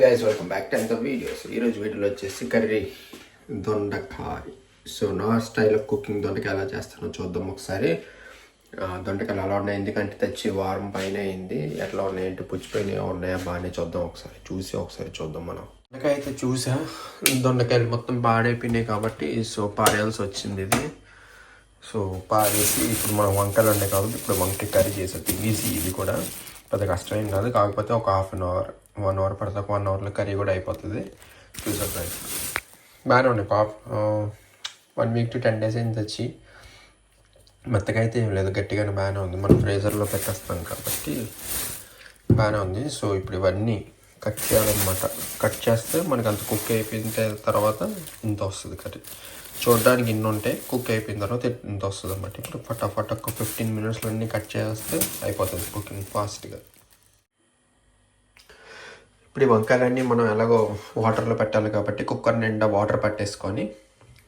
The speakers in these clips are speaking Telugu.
గైస్ వెల్కమ్ బ్యాక్ టు ఎంత వీడియోస్ ఈరోజు వీడియోలో వచ్చేసి కర్రీ దొండకాయ. సో నా స్టైల్ ఆఫ్ కుకింగ్ దొండకాయ ఎలా చేస్తానో చూద్దాం ఒకసారి. దొండకాయలు ఎలా ఉన్నాయి? ఎందుకంటే తెచ్చి వారం పైన అయింది. ఎట్లా ఉన్నాయి? ఏంటి? ఉన్నాయా? బాగానే చూద్దాం ఒకసారి. చూసి ఒకసారి చూద్దాం మనం. దొండకాయ అయితే చూసా. దొండకాయలు మొత్తం పాడైపోయినాయి కాబట్టి సో పారేయాల్సి వచ్చింది ఇది. సో పారేసి ఇప్పుడు మనం వంకాయలు ఉన్నాయి కాబట్టి ఇప్పుడు వంకాయ కర్రీ చేసేది. ఈజీ ఇది కూడా. పెద్ద కష్టమేం కాదు. కాకపోతే ఒక half an hour one hour పడితే ఒక వన్ అవర్లో కర్రీ కూడా అయిపోతుంది. చూసారు ఫ్రెండ్స్ బాగానే ఉన్నాయి పాప. One week to ten days అయింది తెచ్చి మెత్తగా అయితే ఏం లేదు గట్టిగానే బాగానే ఉంది. మనం ఫ్రీజర్లో పెట్టేస్తాం కాబట్టి బాగానే ఉంది. సో ఇప్పుడు ఇవన్నీ కట్ చేయాలన్నమాట. కట్ చేస్తే మనకి అంత కుక్ అయిపోయిన తర్వాత ఇంత వస్తుంది కర్రీ. చూడడానికి ఇన్ని ఉంటే కుక్ అయిపోయిన తర్వాత ఇంత వస్తుంది అన్నమాట ఇప్పుడు ఫటాఫట్ ఒక ఫిఫ్టీన్ మినిట్స్లో అన్నీ కట్ చేస్తే అయిపోతుంది కుకింగ్ ఫాస్ట్గా. ఇప్పుడు ఈ వంకాయలన్నీ మనం ఎలాగో వాటర్లో పెట్టాలి కాబట్టి కుక్కర్ నిండా వాటర్ పట్టేసుకొని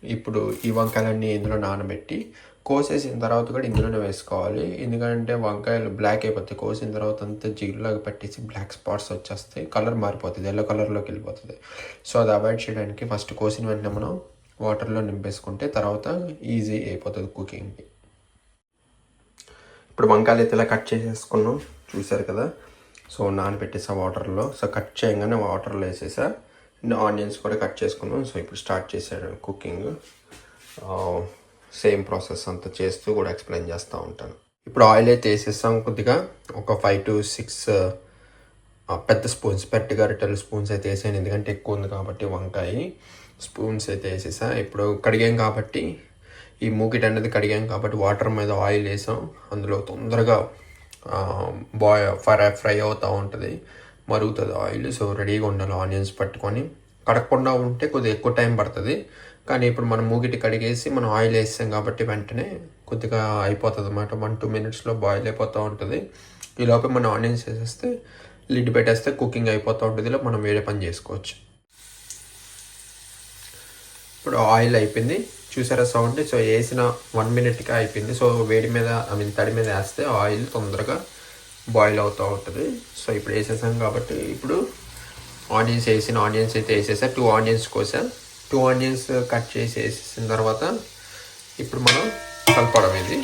ఇప్పుడు ఈ వంకాయలన్నీ ఇందులో నానబెట్టి కోసేసిన తర్వాత కూడా ఇందులోనే వేసుకోవాలి. ఎందుకంటే వంకాయలు బ్లాక్ అయిపోతాయి. కోసిన తర్వాత అంతా జిగులాగా పెట్టేసి బ్లాక్ స్పాట్స్ వచ్చేస్తాయి. కలర్ మారిపోతుంది. ఎల్లో కలర్లోకి వెళ్ళిపోతుంది. సో అది అవాయిడ్ చేయడానికి ఫస్ట్ కోసిన వెంటనే మనం వాటర్లో నింపేసుకుంటే తర్వాత ఈజీ అయిపోతుంది కుకింగ్కి ఇప్పుడు వంకాయలు అయితే ఇలా కట్ చేసేసుకున్నాం. చూసారు కదా? సో నానబెట్టేసా వాటర్లో. సో కట్ చేయగానే వాటర్లో వేసేసా. ఆనియన్స్ కూడా కట్ చేసుకున్నాం. సో ఇప్పుడు స్టార్ట్ చేశాను కుకింగ్. సేమ్ ప్రాసెస్ అంతా చేస్తూ కూడా ఎక్స్ప్లెయిన్ చేస్తూ ఉంటాను. ఇప్పుడు ఆయిల్ అయితే వేసేసాం కొద్దిగా. ఒక ఫైవ్ టు సిక్స్ పెద్ద స్పూన్స్ పెద్ద గరిటెలు స్పూన్స్ అయితే వేసాను. ఎందుకంటే ఎక్కువ ఉంది కాబట్టి వంకాయ స్పూన్స్ అయితే వేసేసా. ఇప్పుడు కడిగాం కాబట్టి ఈ మూకిట్ అనేది కడిగాం కాబట్టి వాటర్ మీద ఆయిల్ వేసాం. అందులో తొందరగా బాయ్ ఫ్రై ఫ్రై అవుతూ ఉంటుంది. మరుగుతుంది ఆయిల్ సో రెడీగా ఉండాలి ఆనియన్స్ పట్టుకొని. కడగకుండా ఉంటే కొద్దిగా ఎక్కువ టైం పడుతుంది. కానీ ఇప్పుడు మనం మూగిటి కడిగేసి మనం ఆయిల్ వేస్తాం కాబట్టి వెంటనే కొద్దిగా అయిపోతుంది అనమాట వన్ టూ మినిట్స్లో బాయిల్ అయిపోతూ ఉంటుంది. ఈ లోపల మనం ఆనియన్స్ వేసేస్తే లిడ్ పెట్టేస్తే కుకింగ్ అయిపోతూ ఉంటుంది. ఇలా మనం వేరే పని చేసుకోవచ్చు. ఇప్పుడు ఆయిల్ అయిపోయింది. చూసారా సౌండ్? సో వేసిన వన్ మినిట్గా అయిపోయింది. సో వేడి మీద ఐ మీన్ తడి మీద వేస్తే ఆయిల్ తొందరగా బాయిల్ అవుతూ ఉంటుంది. సో ఇప్పుడు వేసేసాం కాబట్టి ఇప్పుడు ఆనియన్స్ వేసిన ఆనియన్స్ అయితే వేసేసా. టూ ఆనియన్స్ కోసా. టూ ఆనియన్స్ కట్ చేసి వేసేసిన తర్వాత ఇప్పుడు మనం కలపడం ఇది.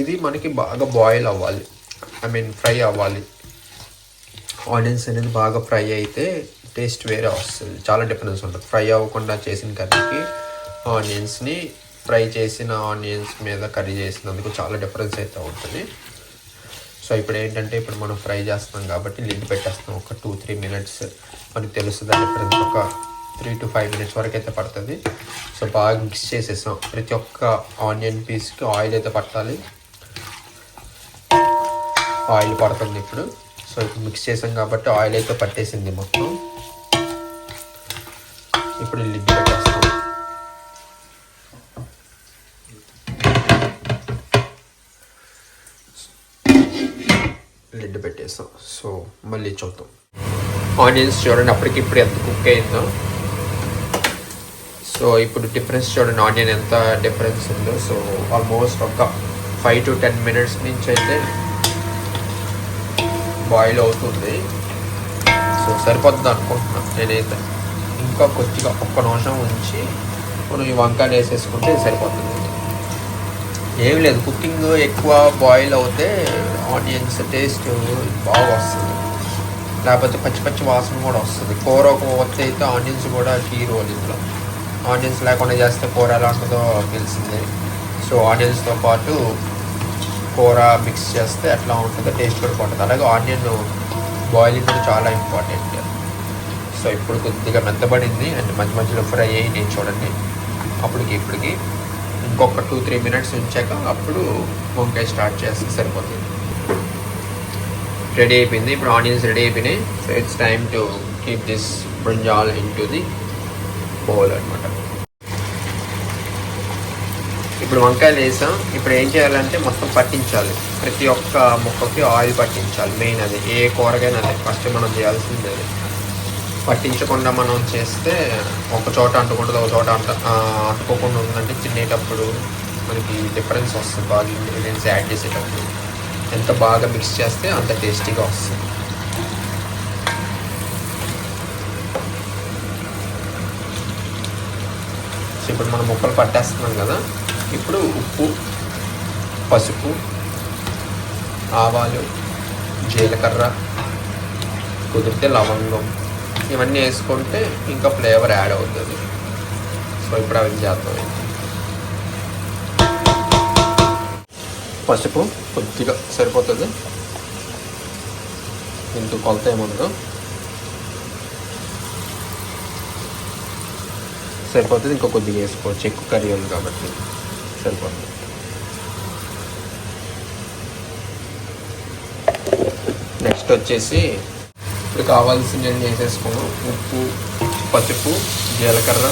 ఇది మనకి బాగా బాయిల్ అవ్వాలి. ఐ మీన్ ఫ్రై అవ్వాలి. ఆనియన్స్ అనేది బాగా ఫ్రై అయితే టేస్ట్ వేరే వస్తుంది. చాలా డిఫరెన్స్ ఉంటుంది. ఫ్రై అవ్వకుండా చేసిన కర్రీకి ఆనియన్స్ని ఫ్రై చేసిన ఆనియన్స్ మీద కర్రీ చేసినందుకు చాలా డిఫరెన్స్ అయితే ఉంటుంది. సో ఇప్పుడు ఏంటంటే ఇప్పుడు మనం ఫ్రై చేస్తున్నాం కాబట్టి లిడ్ పెట్టేస్తాం ఒక టూ త్రీ మినిట్స్ మనకి తెలుస్తుంది. డిఫరెన్స్ ఒక త్రీ టు ఫైవ్ మినిట్స్ వరకు అయితే పడుతుంది. సో బాగా మిక్స్ చేసేసాం. ప్రతి ఒక్క ఆనియన్ పీస్కి ఆయిల్ అయితే పట్టాలి. ఆయిల్ పడుతుంది ఇప్పుడు. సో మిక్స్ చేసాం కాబట్టి ఆయిల్ అయితే పట్టేసింది మొత్తం. ఇప్పుడు లిడ్ పెట్టేస్తాం. లిడ్ పెట్టేస్తాం సో మళ్ళీ చూద్దాం. ఆనియన్స్ చూడండి అప్పటికి ఇప్పుడు ఎంత కుక్ అయిందో. సో ఇప్పుడు డిఫరెన్స్ చూడండి ఆనియన్ ఎంత డిఫరెన్స్ ఉందో. సో ఆల్మోస్ట్ ఒక ఫైవ్ టు టెన్ మినిట్స్ నుంచి అయితే బాయిల్ అవుతుంది. సో సరిపోతుంది అనుకుంటున్నాను నేనైతే. ఇంకా కొద్దిగా ఒక్క నిమిషం ఉంచి మనం ఈ వంకాయలు వేసేసుకుంటే సరిపోతుంది. ఏం లేదు కుకింగ్ ఎక్కువ బాయిల్ అవుతే ఆనియన్స్ టేస్ట్ బాగా వస్తుంది. లేకపోతే పచ్చి పచ్చి వాసన కూడా వస్తుంది. కూర ఒక వస్తే అయితే ఆనియన్స్ కూడా కీ రోల్ ఇందులో. ఆనియన్స్ లేకుండా చేస్తే కూర ఎలా ఉంటుందో తెలిసిందే సో ఆనియన్స్తో పాటు కూర మిక్స్ చేస్తే ఎట్లా ఉంటుందో టేస్ట్ కూడా బాగుంటుంది. అలాగే ఆనియన్ బాయిలింగ్ కూడా చాలా ఇంపార్టెంట్ సో ఇప్పుడు కొద్దిగా మెత్తబడింది అండ్ మధ్య మధ్యలో ఫ్రై అయ్యి నేను చూడండి. అప్పటికి ఇప్పటికి ఇంకొక టూ త్రీ మినిట్స్ ఉంచాక అప్పుడు వంకాయ స్టార్ట్ చేస్తే సరిపోతుంది. రెడీ అయిపోయింది. ఇప్పుడు ఆనియన్స్ రెడీ అయిపోయినాయి. So it's time to keep this brinjal into the bowl అనమాట ఇప్పుడు వంకాయలు వేసాం. ఇప్పుడు ఏం చేయాలంటే మొత్తం పట్టించాలి. ప్రతి ఒక్క ముక్కకి ఆయిల్ పట్టించాలి. మెయిన్ అది. ఏ కూరగాయనా అదే ఫస్ట్ మనం చేయాల్సింది అది. పట్టించకుండా మనం చేస్తే ఒక చోట అంటుకుంటుంది ఒక చోట అంట అంటుకోకుండా ఉందంటే తినేటప్పుడు మనకి డిఫరెన్స్ వస్తుంది. బాగా ఇంగ్రీడియంట్స్ యాడ్ చేసేటప్పుడు. ఎంత బాగా మిక్స్ చేస్తే అంత టేస్టీగా వస్తుంది. ఇప్పుడు మనం ముక్కలు పట్టేస్తున్నాం కదా. ఇప్పుడు ఉప్పు పసుపు ఆవాలు జీలకర్ర కుదిరితే లవంగం. ఇవన్నీ వేసుకుంటే ఇంకా ఫ్లేవర్ యాడ్ అవుతుంది. సో ఇప్పుడు అవి చేద్దాం. పసుపు కొద్దిగా సరిపోతుంది. ఇంత కొలత ఏముందో సరిపోతుంది. ఇంకో కొద్దిగా వేసుకోవచ్చు. ఎక్కువ కర్రీ ఉంది కాబట్టి. సరిపోతుంది. నెక్స్ట్ వచ్చేసి ఇప్పుడు కావాల్సినవి చేసేసుకోను ఉప్పు పసుపు జీలకర్ర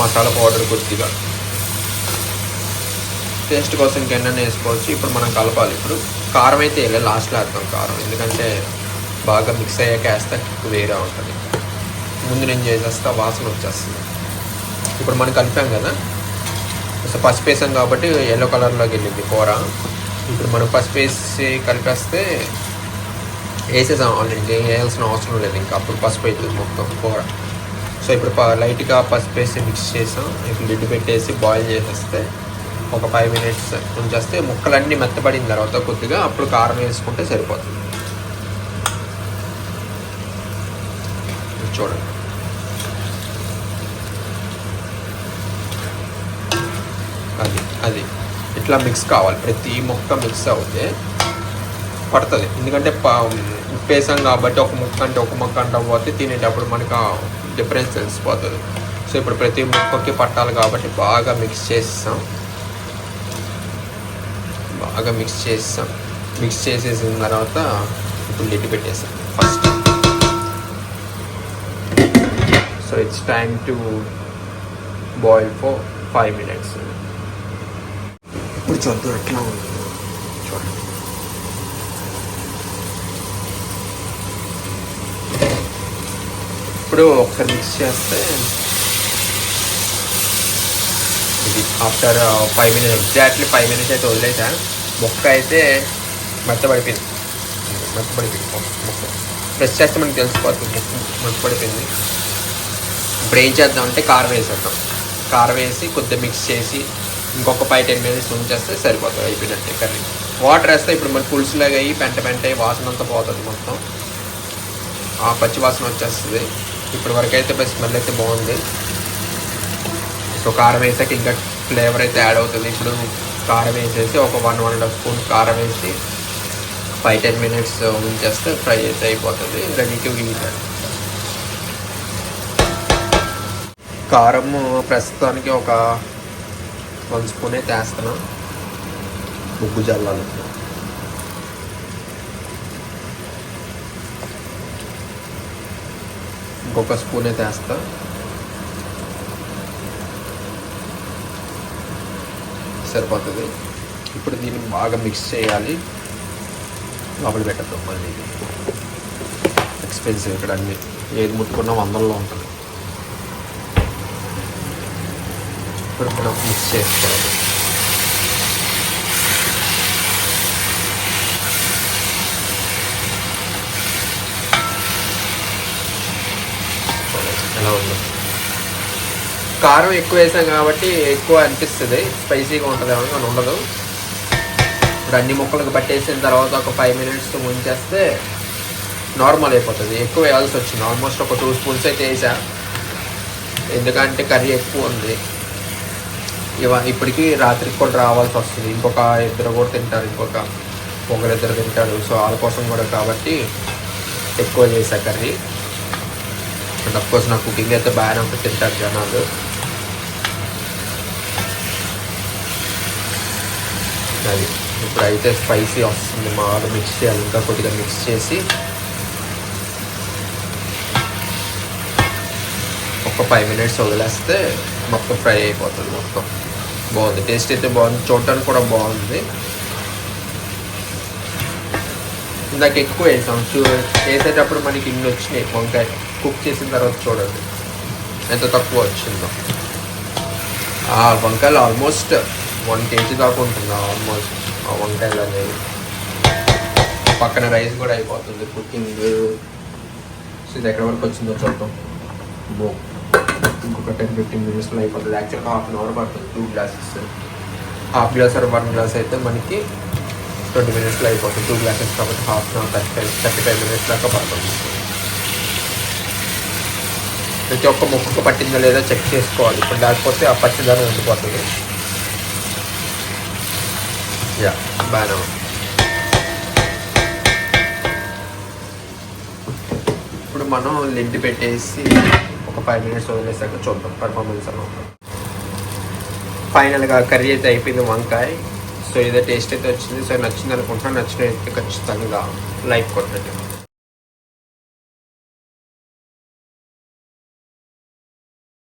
మసాలా పౌడర్ కొద్దిగా. టేస్ట్ కోసం ఇంకెన్న వేసుకోవచ్చు. ఇప్పుడు మనం కలపాలి. ఇప్పుడు కారం అయితే వేయాలి లాస్ట్లో వేస్తాం కారం. ఎందుకంటే బాగా మిక్స్ అయ్యాక వేస్తే కిక్ వేరే ఉంటుంది. ముందు నేను చేసేస్తా వాసన వచ్చేస్తుంది. ఇప్పుడు మనం కలిపాం కదా? సో పసుపు వేసాం కాబట్టి ఎల్లో కలర్లోకి వెళ్ళింది కూర. ఇప్పుడు మనం పసుపు వేసి కలిపేస్తే వేసేసాం ఆల్రెడీ వేయాల్సిన అవసరం లేదు ఇంకా. అప్పుడు పసుపు అవుతుంది మొత్తం కూర. సో ఇప్పుడు ప- లైట్గా పసుపు వేసి మిక్స్ చేసాం. ఇప్పుడు లిడ్ పెట్టేసి బాయిల్ చేసేస్తే ఒక ఫైవ్ మినిట్స్ ఉంచేస్తే ముక్కలన్నీ మెత్తబడిన తర్వాత కొద్దిగా అప్పుడు కారం వేసుకుంటే సరిపోతుంది. చూడండి. అది. ఇట్లా మిక్స్ కావాలి. ప్రతి ముక్క మిక్స్ అవుతే పడుతుంది. ఎందుకంటే ప- ఉప్పు వేసాం కాబట్టి ఒక ముక్క అంటే ఒక ముక్క అంటే పోతే తినేటప్పుడు మనకు డిఫరెన్స్ తెలిసిపోతుంది. సో ఇప్పుడు ప్రతి ముక్కకి పట్టాలి కాబట్టి బాగా మిక్స్ చేస్తాం బాగా మిక్స్ చేస్తాం మిక్స్ చేసేసిన తర్వాత ఇప్పుడు లిడ్ పెట్టేస్తాం first so it's time to boil for five minutes ఇప్పుడు చూద్దాం ఎట్లా ఉంది చూడండి ఇప్పుడు ఒకసారి మిక్స్ చేస్తే ఇది after five minutes exactly five minutes అయితే వదిలేసా. మొక్క అయితే మెత్తబడిపోయింది. మెత్తబడిపోయింది. మొక్క ప్రెస్ చేస్తే మనకు తెలిసిపోతుంది. మొక్క మెత్తబడిపోయింది. ఇప్పుడు ఏం చేద్దామంటే కారం వేసేద్దాం. కారం వేసి కొద్దిగా మిక్స్ చేసి ఇంకొక ఫైవ్ టెన్ మినిట్స్ ఉంచేస్తే సరిపోతుంది. అయిపోయినట్టే కర్రీ. వాటర్ వేస్తే ఇప్పుడు మళ్ళీ పులుసులాగా అయ్యి పెంట పెంట వాసన అంతా పోతుంది మొత్తం. ఆ పచ్చి వాసన వచ్చేస్తుంది. ఇప్పుడు వరకు అయితే బస్ స్మెల్ అయితే బాగుంది. సో కారం వేసాక ఇంకా ఫ్లేవర్ అయితే యాడ్ అవుతుంది. ఇప్పుడు కారం వేసేసి ఒక one one and half spoon కారం వేసి ఫైవ్ టెన్ మినిట్స్ ఉంచేస్తే ఫ్రై అయితే అయిపోతుంది. Ready to eat. కారం ప్రస్తుతానికి ఒక వన్ స్పూన్ వేస్తున్నా ముగ్గు జల్లాలి. ఇంకొక స్పూన్ వేస్తా సరిపోతుంది. ఇప్పుడు దీన్ని బాగా మిక్స్ చేయాలి. లోపల పెట్టద్దాం మళ్ళీ. ఎక్స్పెన్సివ్ ఇక్కడ అన్ని. ఏది ముట్టుకున్నా వందల్లో ఉంటుంది. ఇప్పుడు మనం మిక్స్ చేసుకోవాలి ఎలా ఉందో కారం ఎక్కువ వేసాం కాబట్టి ఎక్కువ అనిపిస్తుంది. స్పైసీగా ఉంటుంది ఏమో ఉండదు. ఇప్పుడు అన్ని ముక్కలకు పట్టేసిన తర్వాత ఒక ఫైవ్ మినిట్స్ ఉంచేస్తే నార్మల్ అయిపోతుంది. ఎక్కువ వేయాల్సి వచ్చింది. ఆల్మోస్ట్ ఒక టూ స్పూన్స్ అయితే వేసా. ఎందుకంటే కర్రీ ఎక్కువ ఉంది. ఇవ ఇప్పటికి రాత్రికి కూడా రావాల్సి వస్తుంది. ఇంకొక ఇద్దరు కూడా తింటారు ఇంకొక ఒకరిద్దరు తింటారు. సో వాళ్ళ కోసం కూడా కాబట్టి ఎక్కువ చేసా కర్రీ. అండ్ అఫ్కోర్స్ నా కుకింగ్ అయితే బాగానే ఉంటుంది తింటారు జనాలు. అది. ఇప్పుడు అయితే స్పైసీ వస్తుంది. బాగా మిక్స్ చేయాలి. ఇంకా కొద్దిగా మిక్స్ చేసి ఒక ఫైవ్ మినిట్స్ వదిలేస్తే మొత్తం ఫ్రై అయిపోతుంది మొత్తం. బాగుంది. టేస్ట్ అయితే బాగుంది. చూడటానికి కూడా బాగుంది. ఇందాక ఎక్కువ వేసాం. చూ వేసేటప్పుడు మనకి ఇన్ని వచ్చినాయి. వంకాయ కుక్ చేసిన తర్వాత చూడండి. ఎంత తక్కువ వచ్చిందో. ఆ వంకాయలు ఆల్మోస్ట్ వన్ కేజీ దాకా ఉంటుంది. ఆల్మోస్ట్ ఆ వంకాయలు అనేవి. పక్కన రైస్ కూడా అయిపోతుంది. కుకింగ్. సో ఇది ఎక్కడ వరకు వచ్చిందో చూద్దాం. బో. ఇంకొక టెన్ ఫిఫ్టీన్ మినిట్స్లో అయిపోతుంది. యాక్చువల్గా హాఫ్ అన్ అవర్ పడుతుంది. Two glasses half glass or one glass అయితే మనకి ట్వంటీ మినిట్స్లో అయిపోతుంది. టూ గ్లాసెస్ కాబట్టి half an hour thirty five thirty five minutes దాకా పడుతుంది. ప్రతి ఒక్క ముక్కకు పట్టిందో లేదో చెక్ చేసుకోవాలి. ఇప్పుడు లేకపోతే ఆ పచ్చిదనం ఉండిపోతుంది. యా బాగా ఇప్పుడు మనం లిడ్ పెట్టేసి ఫైవ్ మినిట్స్ వదిలేసాక చూద్దాం పర్ఫార్మెన్స్ అలా ఉంటుంది. ఫైనల్గా కర్రీ అయితే అయిపోయింది వంకాయ. సో ఏదో టేస్ట్ అయితే వచ్చింది. సో నచ్చింది అనుకుంటున్నాను నచ్చినైతే ఖచ్చితంగా లైక్ కొట్టండి.